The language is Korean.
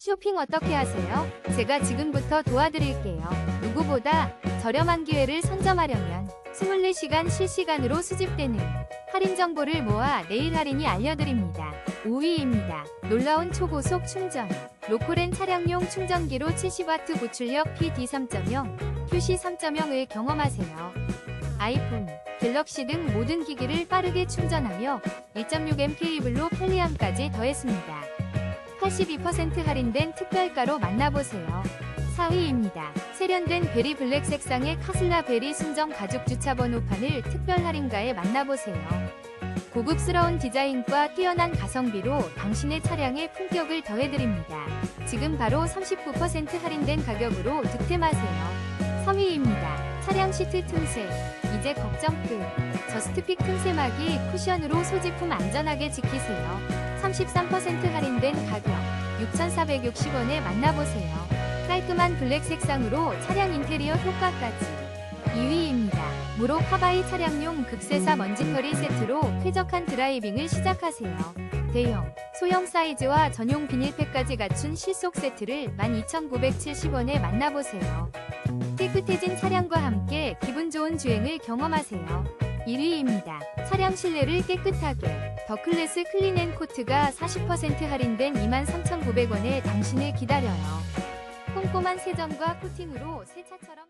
쇼핑 어떻게 하세요? 제가 지금부터 도와드릴게요. 누구보다 저렴한 기회를 선점하려면 24시간 실시간으로 수집되는 할인 정보를 모아 내일 할인이 알려드립니다. 5위입니다. 놀라운 초고속 충전. 로코렌 차량용 충전기로 70W 고출력 PD 3.0, QC 3.0을 경험하세요. 아이폰, 갤럭시 등 모든 기기를 빠르게 충전하며 1.6A 케이블로 편리함까지 더했습니다. 82% 할인된 특별가로 만나보세요. 4위입니다. 세련된 베리 블랙 색상의 카슬라 베리 순정 가죽 주차 번호판을 특별 할인가에 만나보세요. 고급스러운 디자인과 뛰어난 가성비로 당신의 차량에 품격을 더해드립니다. 지금 바로 39% 할인된 가격으로 득템하세요. 3위입니다. 차량 시트 틈새. 이제 걱정 끝. 저스트픽 틈새막이 쿠션으로 소지품 안전하게 지키세요. 33% 할인된 가격 6,460원에 만나보세요. 깔끔한 블랙 색상으로 차량 인테리어 효과까지 2위입니다. 무로 카바이 차량용 극세사 먼지털이 세트로 쾌적한 드라이빙을 시작하세요. 대형, 소형 사이즈와 전용 비닐팩까지 갖춘 실속 세트를 12,970원에 만나보세요. 깨끗해진 차량과 함께 기분 좋은 주행을 경험하세요. 1위입니다. 차량 실내를 깨끗하게 더클래스 클린앤코트가 40% 할인된 23,900원에 당신을 기다려요. 꼼꼼한 세정과 코팅으로 새 차처럼